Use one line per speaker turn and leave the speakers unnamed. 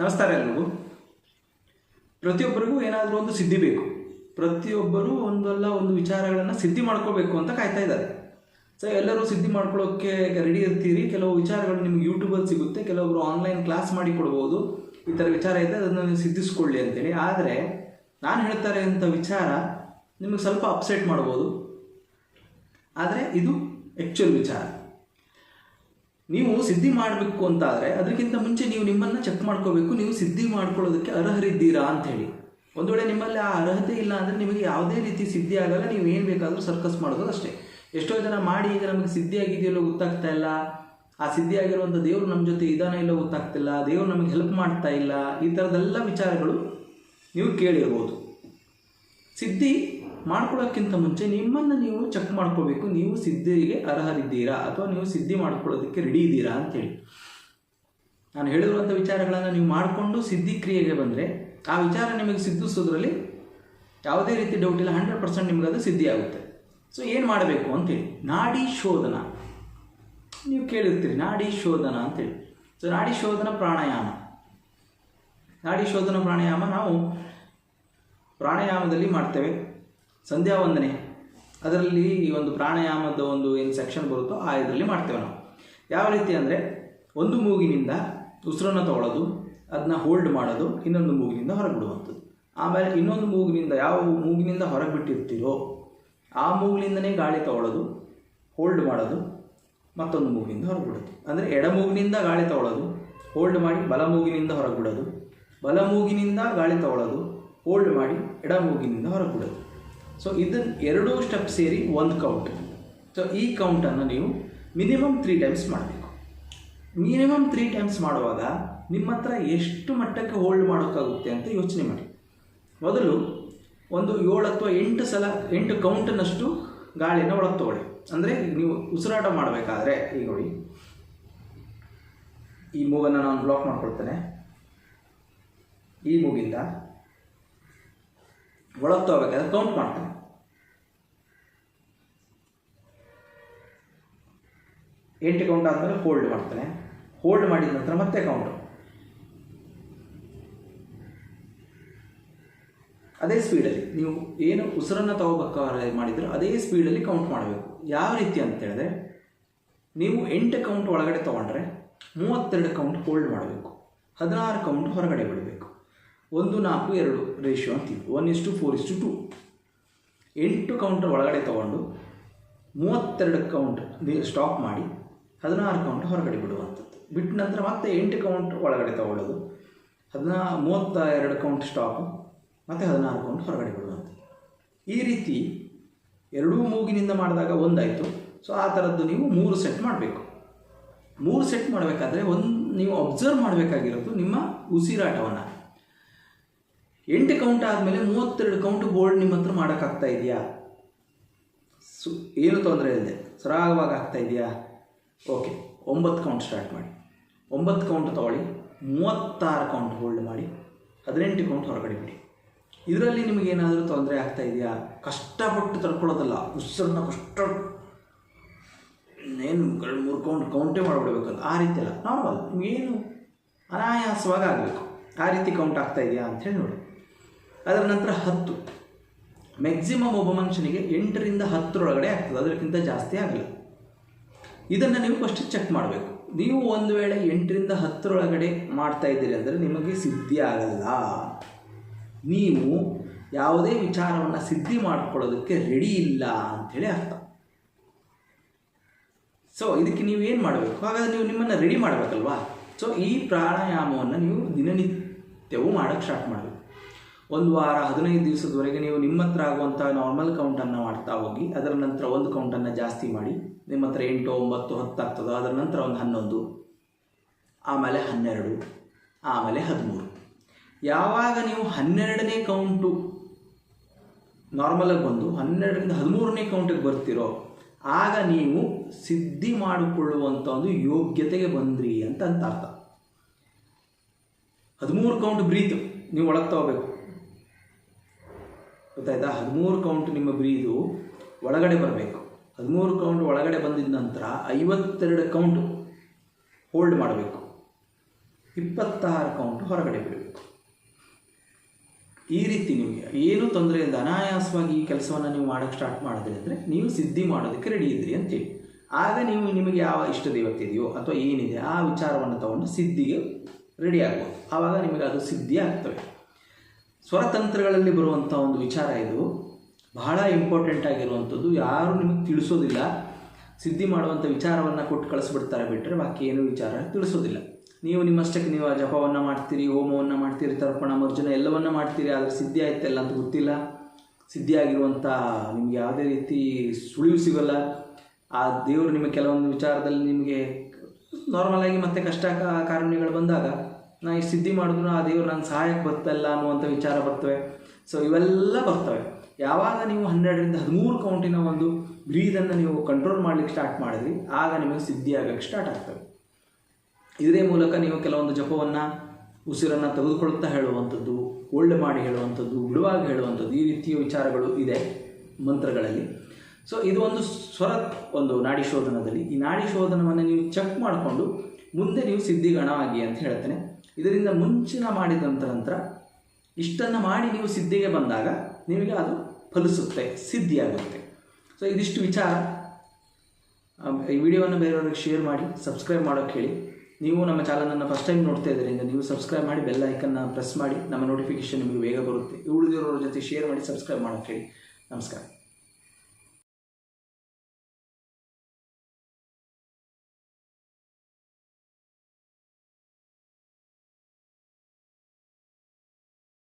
ನಮಸ್ಕಾರ ಎಲ್ರಿಗೂ. ಪ್ರತಿಯೊಬ್ಬರಿಗೂ ಏನಾದರೂ ಒಂದು ಸಿದ್ಧಿ ಬೇಕು. ಪ್ರತಿಯೊಬ್ಬರೂ ಒಂದಲ್ಲ ಒಂದು ವಿಚಾರಗಳನ್ನು ಸಿದ್ಧಿ ಮಾಡ್ಕೋಬೇಕು ಅಂತ ಕಾಯ್ತಾ ಇದ್ದಾರೆ. ಸೊ ಎಲ್ಲರೂ ಸಿದ್ಧಿ ಮಾಡ್ಕೊಳ್ಳೋಕ್ಕೆ ರೆಡಿ ಇರ್ತೀರಿ. ಕೆಲವು ವಿಚಾರಗಳು ನಿಮ್ಗೆ ಯೂಟ್ಯೂಬಲ್ಲಿ ಸಿಗುತ್ತೆ. ಕೆಲವೊಬ್ಬರು ಆನ್ಲೈನ್ ಕ್ಲಾಸ್ ಮಾಡಿ ಕೊಡ್ಬೋದು. ಈ ಥರ ವಿಚಾರ ಇದೆ ಅದನ್ನು ನೀವು ಸಿದ್ಧಿಸ್ಕೊಳ್ಳಿ ಅಂತೇಳಿ. ಆದರೆ, ನಾನು ಹೇಳ್ತಾರೆ ಅಂತ ವಿಚಾರ ನಿಮಗೆ ಸ್ವಲ್ಪ ಅಪ್ಸೆಟ್ ಮಾಡ್ಬೋದು. ಆದರೆ ಇದು ಆ್ಯಕ್ಚುಯಲ್ ವಿಚಾರ. ನೀವು ಸಿದ್ಧಿ ಮಾಡಬೇಕು ಅಂತಾದರೆ ಅದಕ್ಕಿಂತ ಮುಂಚೆ ನೀವು ನಿಮ್ಮನ್ನು ಚೆಕ್ ಮಾಡ್ಕೋಬೇಕು, ನೀವು ಸಿದ್ಧಿ ಮಾಡ್ಕೊಳ್ಳೋದಕ್ಕೆ ಅರ್ಹರಿದ್ದೀರಾ ಅಂತ ಹೇಳಿ ಒಂದು ವೇಳೆ ನಿಮ್ಮಲ್ಲಿ ಆ ಅರ್ಹತೆ ಇಲ್ಲ ಅಂದರೆ ನಿಮಗೆ ಯಾವುದೇ ರೀತಿ ಸಿದ್ಧಿ ಆಗಲ್ಲ, ನೀವು ಏನು ಬೇಕಾದರೂ ಸರ್ಕಸ್ ಮಾಡೋದು ಅಷ್ಟೇ. ಎಷ್ಟೋ ಜನ ಮಾಡಿ ಈಗ ನಮಗೆ ಸಿದ್ಧಿ ಆಗಿದೆಯಲ್ಲೋ ಗೊತ್ತಾಗ್ತಾ ಇಲ್ಲ. ಆ ಸಿದ್ಧಿ ಆಗಿರುವಂಥ ದೇವರು ನಮ್ಮ ಜೊತೆ ಇದಾನೋ ಇಲ್ಲೋ ಗೊತ್ತಾಗ್ತಿಲ್ಲ. ದೇವರು ನಮಗೆ ಹೆಲ್ಪ್ ಮಾಡ್ತಾ ಇಲ್ಲ. ಈ ಥರದ್ದೆಲ್ಲ ವಿಚಾರಗಳು ನೀವು ಕೇಳಿರ್ಬೋದು. ಸಿದ್ಧಿ ಮಾಡ್ಕೊಳ್ಳೋಕ್ಕಿಂತ ಮುಂಚೆ ನಿಮ್ಮನ್ನು ನೀವು ಚೆಕ್ ಮಾಡ್ಕೋಬೇಕು. ನೀವು ಸಿದ್ಧಿಗೆ ಅರ್ಹರಿದ್ದೀರಾ? ಅಥವಾ ನೀವು ಸಿದ್ಧಿ ಮಾಡ್ಕೊಳ್ಳೋದಕ್ಕೆ ರೆಡಿ ಇದ್ದೀರಾ ಅಂತೇಳಿ ನಾನು ಹೇಳಿರುವಂಥ ವಿಚಾರಗಳನ್ನು ನೀವು ಮಾಡಿಕೊಂಡು ಸಿದ್ಧಿ ಕ್ರಿಯೆಗೆ ಬಂದರೆ, ಆ ವಿಚಾರ ನಿಮಗೆ ಸಿದ್ಧಿಸೋದ್ರಲ್ಲಿ ಯಾವುದೇ ರೀತಿ ಡೌಟ್ ಇಲ್ಲ. ಹಂಡ್ರೆಡ್ ಪರ್ಸೆಂಟ್ ನಿಮಗೆ ಅದು ಸಿದ್ಧಿ ಆಗುತ್ತೆ. ಸೊ ಏನು ಮಾಡಬೇಕು ಅಂತೇಳಿ ನಾಡಿ ಶೋಧನ. ನೀವು ಕೇಳಿರ್ತೀರಿ, ನಾಡಿ ಶೋಧನ ಅಂತೇಳಿ ಸೊ ನಾಡಿ ಶೋಧನ ಪ್ರಾಣಾಯಾಮ. ನಾಡಿ ಶೋಧನ ಪ್ರಾಣಾಯಾಮ ನಾವು ಪ್ರಾಣಾಯಾಮದಲ್ಲಿ ಮಾಡ್ತೇವೆ. ಸಂಧ್ಯಾ ವಂದನೆ ಅದರಲ್ಲಿ ಈ ಒಂದು ಪ್ರಾಣಾಯಾಮದ ಒಂದು ಏನು ಸೆಕ್ಷನ್ ಬರುತ್ತೋ ಆ ಇದರಲ್ಲಿ ಮಾಡ್ತೇವೆ ನಾವು. ಯಾವ ರೀತಿ ಅಂದರೆ ಒಂದು ಮೂಗಿನಿಂದ ಉಸಿರನ್ನು ತಗೊಳ್ಳೋದು ಅದನ್ನ ಹೋಲ್ಡ್ ಮಾಡೋದು, ಇನ್ನೊಂದು ಮೂಗಿನಿಂದ ಹೊರಗೆ ಬಿಡುವಂಥದ್ದು ಆಮೇಲೆ ಇನ್ನೊಂದು ಮೂಗಿನಿಂದ ಯಾವ ಮೂಗಿನಿಂದ ಹೊರಗೆ ಬಿಟ್ಟಿರ್ತೀರೋ ಆ ಮೂಗಿನಿಂದನೇ ಗಾಳಿ ತಗೊಳ್ಳೋದು ಹೋಲ್ಡ್ ಮಾಡೋದು, ಮತ್ತೊಂದು ಮೂಗಿನಿಂದ ಹೊರಗೆ ಬಿಡೋದು ಅಂದರೆ ಎಡ ಮೂಗಿನಿಂದ ಗಾಳಿ ತಗೊಳ್ಳೋದು ಹೋಲ್ಡ್ ಮಾಡಿ, ಬಲ ಮೂಗಿನಿಂದ ಹೊರಗೆ ಬಿಡೋದು ಬಲ ಮೂಗಿನಿಂದ ಗಾಳಿ ತಗೊಳ್ಳೋದು ಹೋಲ್ಡ್ ಮಾಡಿ, ಎಡ ಮೂಗಿನಿಂದ ಹೊರಗೆ ಬಿಡೋದು ಸೊ ಇದನ್ನು ಎರಡೂ ಸ್ಟೆಪ್ ಸೇರಿ ಒಂದು ಕೌಂಟ್ ಸೊ ಈ ಕೌಂಟನ್ನು ನೀವು ಮಿನಿಮಮ್ ತ್ರೀ ಟೈಮ್ಸ್ ಮಾಡಬೇಕು. ಮಿನಿಮಮ್ ತ್ರೀ ಟೈಮ್ಸ್ ಮಾಡುವಾಗ ನಿಮ್ಮ ಹತ್ರ ಎಷ್ಟು ಮಟ್ಟಕ್ಕೆ ಹೋಲ್ಡ್ ಮಾಡೋಕ್ಕಾಗುತ್ತೆ ಅಂತ ಯೋಚನೆ ಮಾಡಿ. ಮೊದಲು ಒಂದು ಏಳು ಅಥವಾ ಎಂಟು ಸಲ, ಎಂಟು ಕೌಂಟನ್ನಷ್ಟು ಗಾಳಿನ ಒಳಗೆ ತಗೊಳ್ಳಿ ಅಂದರೆ ನೀವು ಉಸಿರಾಟ ಮಾಡಬೇಕಾದ್ರೆ, ಈಗ ನೋಡಿ. ಈ ಮೂಗನ್ನು ನಾನು ಬ್ಲಾಕ್ ಮಾಡ್ಕೊಳ್ತೇನೆ. ಈ ಮೂಗಿಂದ ಒಳಗೆ ತಗೋಬೇಕಾದ್ರೆ ಕೌಂಟ್ ಮಾಡ್ತಾನೆ. ಎಂಟು ಕೌಂಟ್ ಆದಮೇಲೆ ಹೋಲ್ಡ್ ಮಾಡ್ತಾನೆ. ಹೋಲ್ಡ್ ಮಾಡಿದ ನಂತರ ಮತ್ತೆ ಕೌಂಟು ಅದೇ ಸ್ಪೀಡಲ್ಲಿ ನೀವು ಏನು ಉಸಿರನ್ನು ತಗೋಬೇಕಾದ್ರೆ ಮಾಡಿದ್ರು ಅದೇ ಸ್ಪೀಡಲ್ಲಿ ಕೌಂಟ್ ಮಾಡಬೇಕು. ಯಾವ ರೀತಿ ಅಂತ ಹೇಳಿದ್ರೆ, ನೀವು ಎಂಟು ಕೌಂಟ್ ಒಳಗಡೆ ತೊಗೊಂಡ್ರೆ ಮೂವತ್ತೆರಡು ಕೌಂಟ್ ಹೋಲ್ಡ್ ಮಾಡಬೇಕು. ಹದಿನಾರು ಕೌಂಟ್ ಹೊರಗಡೆ ಬಿಡಬೇಕು. ಒಂದು ನಾಲ್ಕು ಎರಡು ರೇಷಿಯೋ ಅಂತೀವಿ. One is to four is to to ಎಂಟು ಕೌಂಟರ್ ಒಳಗಡೆ ತೊಗೊಂಡು ಮೂವತ್ತೆರಡು ಕೌಂಟ್ ಸ್ಟಾಪ್ ಮಾಡಿ ಹದಿನಾರು ಕೌಂಟ್ ಹೊರಗಡೆ ಬಿಡುವಂಥದ್ದು. ಬಿಟ್ಟ ನಂತರ ಮತ್ತೆ ಎಂಟು ಕೌಂಟ್ ಒಳಗಡೆ ತಗೊಳ್ಳೋದು. ಹದಿನಾ ಮೂವತ್ತ ಎರಡು ಕೌಂಟ್ ಸ್ಟಾಪು ಮತ್ತು ಹದಿನಾರು ಕೌಂಟ್ ಹೊರಗಡೆ ಬಿಡುವಂಥದ್ದು. ಈ ರೀತಿ ಎರಡೂ ಮೂಗಿನಿಂದ ಮಾಡಿದಾಗ ಒಂದಾಯಿತು. ಸೊ ಆ ಥರದ್ದು ನೀವು ಮೂರು ಸೆಟ್ ಮಾಡಬೇಕು. ಮೂರು ಸೆಟ್ ಮಾಡಬೇಕಾದ್ರೆ ಒಂದು ನೀವು ಅಬ್ಸರ್ವ್ ಮಾಡಬೇಕಾಗಿರೋದು ನಿಮ್ಮ ಉಸಿರಾಟವನ್ನು. ಎಂಟು ಕೌಂಟ್ ಆದಮೇಲೆ ಮೂವತ್ತೆರಡು ಕೌಂಟ್ ಬೋರ್ಡ್ ನಿಮ್ಮ ಹತ್ರ ಮಾಡೋಕ್ಕಾಗ್ತಾ ಇದೆಯಾ? ಸು, ಏನು ತೊಂದರೆ ಇಲ್ಲದೆ ಸರಾಗವಾಗಿ ಆಗ್ತಾ ಇದೆಯಾ? ಓಕೆ ಒಂಬತ್ತು ಕೌಂಟ್ ಸ್ಟಾರ್ಟ್ ಮಾಡಿ. ಒಂಬತ್ತು ಕೌಂಟ್ ತೊಗೊಳ್ಳಿ, ಮೂವತ್ತಾರು ಕೌಂಟ್ ಹೋಲ್ಡ್ ಮಾಡಿ, ಹದಿನೆಂಟು ಕೌಂಟ್ ಹೊರಗಡೆ ಬಿಡಿ. ಇದರಲ್ಲಿ ನಿಮಗೇನಾದರೂ ತೊಂದರೆ ಆಗ್ತಾ ಇದೆಯಾ? ಕಷ್ಟಪಟ್ಟು ತಡ್ಕೊಳ್ಳೋದಲ್ಲ, ಉಸಿರನ್ನ ಕಷ್ಟ ಏನು ಮೂರು ಕೌಂಟ್ ಕೌಂಟೇ ಮಾಡಿಬಿಡ್ಬೇಕಲ್ಲ, ಆ ರೀತಿ ಅಲ್ಲ ನಾರ್ಮಲ್ ನಿಮಗೇನು ಅನಾಯಾಸವಾಗಿ ಆಗಬೇಕು. ಆ ರೀತಿ ಕೌಂಟ್ ಆಗ್ತಾ ಇದೆಯಾ ಹೇಳಿ ನೋಡಿ. ಅದರ ನಂತರ ಹತ್ತು. ಮ್ಯಾಕ್ಸಿಮಮ್ ಒಬ್ಬ ಮನುಷ್ಯನಿಗೆ ಎಂಟರಿಂದ ಹತ್ತರೊಳಗಡೆ ಆಗ್ತದೆ. ಅದಕ್ಕಿಂತ ಜಾಸ್ತಿ ಆಗಲ್ಲ. ಇದನ್ನು ನೀವು ಫಸ್ಟ್ ಚೆಕ್ ಮಾಡಬೇಕು. ನೀವು ಒಂದು ವೇಳೆ ಎಂಟರಿಂದ ಹತ್ತರೊಳಗಡೆ ಮಾಡ್ತಾ ಇದ್ದೀರಿ ಅಂದರೆ ನಿಮಗೆ ಸಿದ್ಧಿ ಆಗಲ್ಲ. ನೀವು ಯಾವುದೇ ವಿಚಾರವನ್ನು ಸಿದ್ಧಿ ಮಾಡಿಕೊಳ್ಳೋದಕ್ಕೆ ರೆಡಿ ಇಲ್ಲ ಅಂಥೇಳಿ ಅರ್ಥ. ಸೊ ಇದಕ್ಕೆ ನೀವು ಏನು ಮಾಡಬೇಕು? ಹಾಗಾದರೆ ನೀವು ನಿಮ್ಮನ್ನು ರೆಡಿ ಮಾಡಬೇಕಲ್ವಾ? ಸೊ ಈ ಪ್ರಾಣಾಯಾಮವನ್ನು ನೀವು ದಿನನಿತ್ಯವೂ ಮಾಡೋಕ್ಕೆ ಸ್ಟಾರ್ಟ್ ಮಾಡಬೇಕು. ಒಂದು ವಾರ, ಹದಿನೈದು ದಿವಸದವರೆಗೆ ನೀವು ನಿಮ್ಮ ಹತ್ರ ಆಗುವಂಥ ನಾರ್ಮಲ್ ಕೌಂಟನ್ನು ಮಾಡ್ತಾ ಹೋಗಿ, ಅದರ ನಂತರ ಒಂದು ಕೌಂಟನ್ನು ಜಾಸ್ತಿ ಮಾಡಿ, ನಿಮ್ಮ ಹತ್ರ ಎಂಟು, ಒಂಬತ್ತು, ಹತ್ತು ಆಗ್ತದೋ, ಅದರ ನಂತರ ಒಂದು ಹನ್ನೊಂದು, ಆಮೇಲೆ ಹನ್ನೆರಡು, ಆಮೇಲೆ ಹದಿಮೂರು. ಯಾವಾಗ ನೀವು ಹನ್ನೆರಡನೇ ಕೌಂಟು ನಾರ್ಮಲಾಗಿ ಬಂದು ಹನ್ನೆರಡರಿಂದ ಹದಿಮೂರನೇ ಕೌಂಟಿಗೆ ಬರ್ತಿರೋ, ಆಗ ನೀವು ಸಿದ್ಧಿ ಮಾಡಿಕೊಳ್ಳುವಂಥ ಒಂದು ಯೋಗ್ಯತೆಗೆ ಬಂದ್ರಿ ಅಂತ ಅಂತ ಅರ್ಥ. ಹದಿಮೂರು ಕೌಂಟ್ ಬ್ರೀತು, ನೀವು ಒಳಗೆ ತಗೋಬೇಕು. ಗೊತ್ತಾಯ್ತಾ? ಹದಿಮೂರು ಕೌಂಟ್ ನಿಮ್ಮ ಬ್ರೀದು ಒಳಗಡೆ ಬರಬೇಕು. ಹದಿಮೂರು ಕೌಂಟ್ ಒಳಗಡೆ ಬಂದಿದ ನಂತರ ಐವತ್ತೆರಡು ಕೌಂಟ್ ಹೋಲ್ಡ್ ಮಾಡಬೇಕು. ಇಪ್ಪತ್ತಾರು ಕೌಂಟ್ ಹೊರಗಡೆ ಬಿಡಬೇಕು. ಈ ರೀತಿ ನಿಮಗೆ ಏನು ತೊಂದರೆ ಇಲ್ಲದೆ ಅನಾಯಾಸವಾಗಿ ಈ ಕೆಲಸವನ್ನು ನೀವು ಮಾಡೋಕ್ಕೆ ಸ್ಟಾರ್ಟ್ ಮಾಡಿದ್ರಿ ಅಂದರೆ ನೀವು ಸಿದ್ಧಿ ಮಾಡೋದಕ್ಕೆ ರೆಡಿ ಇದ್ರಿ ಅಂತೇಳಿ ಆಗ ನೀವು ನಿಮಗೆ ಯಾವ ಇಷ್ಟ ದೇವತೆ ಇದೆಯೋ ಅಥವಾ ಏನಿದೆ ಆ ವಿಚಾರವನ್ನು ತಗೊಂಡು ಸಿದ್ಧಿಗೆ ರೆಡಿ ಆಗ್ಬೋದು. ಆವಾಗ ನಿಮಗೆ ಅದು ಸಿದ್ಧಿ ಆಗ್ತವೆ. ಸ್ವರತಂತ್ರಗಳಲ್ಲಿ ಬರುವಂಥ ಒಂದು ವಿಚಾರ ಇದು. ಬಹಳ ಇಂಪಾರ್ಟೆಂಟ್ ಆಗಿರುವಂಥದ್ದು. ಯಾರು ನಿಮಗೆ ತಿಳಿಸೋದಿಲ್ಲ. ಸಿದ್ಧಿ ಮಾಡುವಂಥ ವಿಚಾರವನ್ನು ಕೊಟ್ಟು ಕಳಿಸ್ಬಿಡ್ತಾರೆ ಬಿಟ್ಟರೆ ಬಾಕಿ ಏನು ವಿಚಾರ ತಿಳಿಸೋದಿಲ್ಲ. ನೀವು ನಿಮ್ಮಷ್ಟಕ್ಕೆ ನೀವು ಜಪವನ್ನು ಮಾಡ್ತೀರಿ, ಹೋಮವನ್ನು ಮಾಡ್ತೀರಿ, ತರ್ಪಣ, ಮರ್ಜನ ಎಲ್ಲವನ್ನು ಮಾಡ್ತೀರಿ, ಆದರೆ ಸಿದ್ಧಿ ಆಯ್ತಲ್ಲ ಅಂತ ಗೊತ್ತಿಲ್ಲ. ಸಿದ್ಧಿಯಾಗಿರುವಂಥ ನಿಮಗೆ ಯಾವುದೇ ರೀತಿ ಸುಳಿವು ಸಿಗಲ್ಲ. ಆ ದೇವರು ನಿಮಗೆ ಕೆಲವೊಂದು ವಿಚಾರದಲ್ಲಿ ನಿಮಗೆ ನಾರ್ಮಲ್ ಆಗಿ ಮತ್ತೆ ಕಷ್ಟ ಕಾರಣಗಳು ಬಂದಾಗ ನಾ ಈ ಸಿದ್ಧಿ ಮಾಡಿದ್ರು ಆ ದೇವ್ರು ನನ್ನ ಸಹಾಯಕ್ಕೆ ಬರ್ತಲ್ಲ ಅನ್ನುವಂಥ ವಿಚಾರ ಬರ್ತವೆ. ಸೊ ಇವೆಲ್ಲ ಬರ್ತವೆ. ಯಾವಾಗ ನೀವು ಹನ್ನೆರಡರಿಂದ ಹದಿಮೂರು ಕೌಂಟಿನ ಒಂದು ಬ್ರೀದನ್ನು ನೀವು ಕಂಟ್ರೋಲ್ ಮಾಡಲಿಕ್ಕೆ ಸ್ಟಾರ್ಟ್ ಮಾಡಿದ್ರಿ, ಆಗ ನಿಮಗೆ ಸಿದ್ಧಿ ಆಗಕ್ಕೆ ಸ್ಟಾರ್ಟ್ ಆಗ್ತವೆ ಇದರ ಮೂಲಕ ನೀವು ಕೆಲವೊಂದು ಜಪವನ್ನು, ಉಸಿರನ್ನು ತೆಗೆದುಕೊಳ್ಳುತ್ತಾ ಹೇಳುವಂಥದ್ದು ಓಲ್ಡ್ ಮಾಡಿ ಹೇಳುವಂಥದ್ದು ಬಿಡುವಾಗ ಹೇಳುವಂಥದ್ದು, ಈ ರೀತಿಯ ವಿಚಾರಗಳು ಇದೆ ಮಂತ್ರಗಳಲ್ಲಿ. ಸೊ ಇದು ಒಂದು ಸ್ವರ, ಒಂದು ನಾಡಿ ಶೋಧನದಲ್ಲಿ. ಈ ನಾಡಿ ಶೋಧನವನ್ನು ನೀವು ಚೆಕ್ ಮಾಡಿಕೊಂಡು ಮುಂದೆ ನೀವು ಸಿದ್ಧಿಗಣವಾಗಿ ಅಂತ ಹೇಳ್ತೇನೆ. ಇದರಿಂದ ಮುಂಚಿನ ಮಾಡಿದಂಥ ನಂತರ ಇಷ್ಟನ್ನು ಮಾಡಿ ನೀವು ಸಿದ್ಧಿಗೆ ಬಂದಾಗ ನಿಮಗೆ ಅದು ಫಲಿಸುತ್ತೆ, ಸಿದ್ಧಿಯಾಗುತ್ತೆ. ಸೊ ಇದಿಷ್ಟು ವಿಚಾರ. ಈ ವಿಡಿಯೋವನ್ನು ಬೇರೆಯವ್ರಿಗೆ ಶೇರ್ ಮಾಡಿ ಸಬ್ಸ್ಕ್ರೈಬ್ ಮಾಡೋಕೆ ಹೇಳಿ. ನೀವು ನಮ್ಮ ಚಾನಲನ್ನು ಫಸ್ಟ್ ಟೈಮ್ ನೋಡ್ತಾ ಇದ್ದರಿಂದ ನೀವು ಸಬ್ಸ್ಕ್ರೈಬ್ ಮಾಡಿ ಬೆಲ್ ಐಕನ್ನ ಪ್ರೆಸ್ ಮಾಡಿ, ನಮ್ಮ ನೋಟಿಫಿಕೇಶನ್ ನಿಮಗೆ ಬೇಗ ಬರುತ್ತೆ. ಉಳಿದಿರೋರ ಜೊತೆ ಶೇರ್ ಮಾಡಿ ಸಬ್ಸ್ಕ್ರೈಬ್ ಮಾಡೋಕೆ ಹೇಳಿ. ನಮಸ್ಕಾರ.